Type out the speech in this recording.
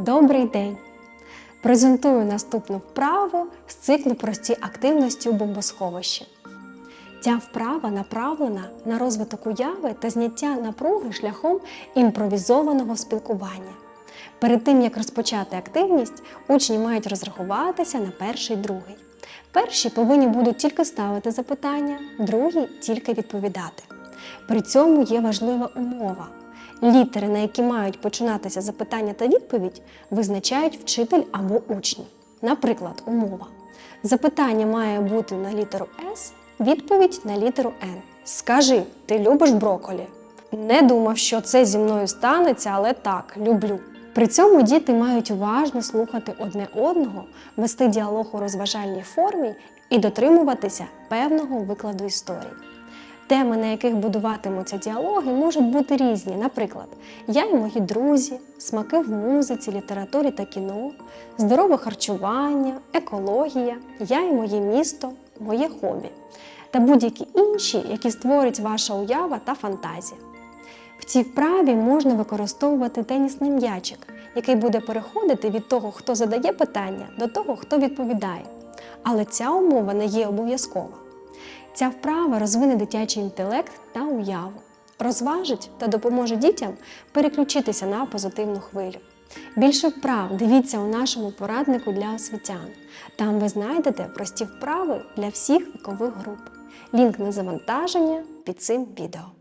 Добрий день! Презентую наступну вправу з циклу прості активності у бомбосховищі. Ця вправа направлена на розвиток уяви та зняття напруги шляхом імпровізованого спілкування. Перед тим як розпочати активність, учні мають розрахуватися на перший другий. Перші повинні будуть тільки ставити запитання, другі тільки відповідати. При цьому є важлива умова. Літери, на які мають починатися запитання та відповідь, визначають вчитель або учні. Наприклад, умова. Запитання має бути на літеру С, відповідь на літеру Н. Скажи, ти любиш броколі? Не думав, що це зі мною станеться, але так, люблю. При цьому діти мають уважно слухати одне одного, вести діалог у розважальній формі і дотримуватися певного викладу історії. Теми, на яких будуватимуться діалоги, можуть бути різні. Наприклад, я і мої друзі, смаки в музиці, літературі та кіно, здорове харчування, екологія, я і моє місто, моє хобі та будь-які інші, які створить ваша уява та фантазія. В цій вправі можна використовувати тенісний м'ячик, який буде переходити від того, хто задає питання, до того, хто відповідає. Але ця умова не є обов'язкова. Ця вправа розвине дитячий інтелект та уяву, розважить та допоможе дітям переключитися на позитивну хвилю. Більше вправ дивіться у нашому пораднику для освітян. Там ви знайдете прості вправи для всіх вікових груп. Лінк на завантаження під цим відео.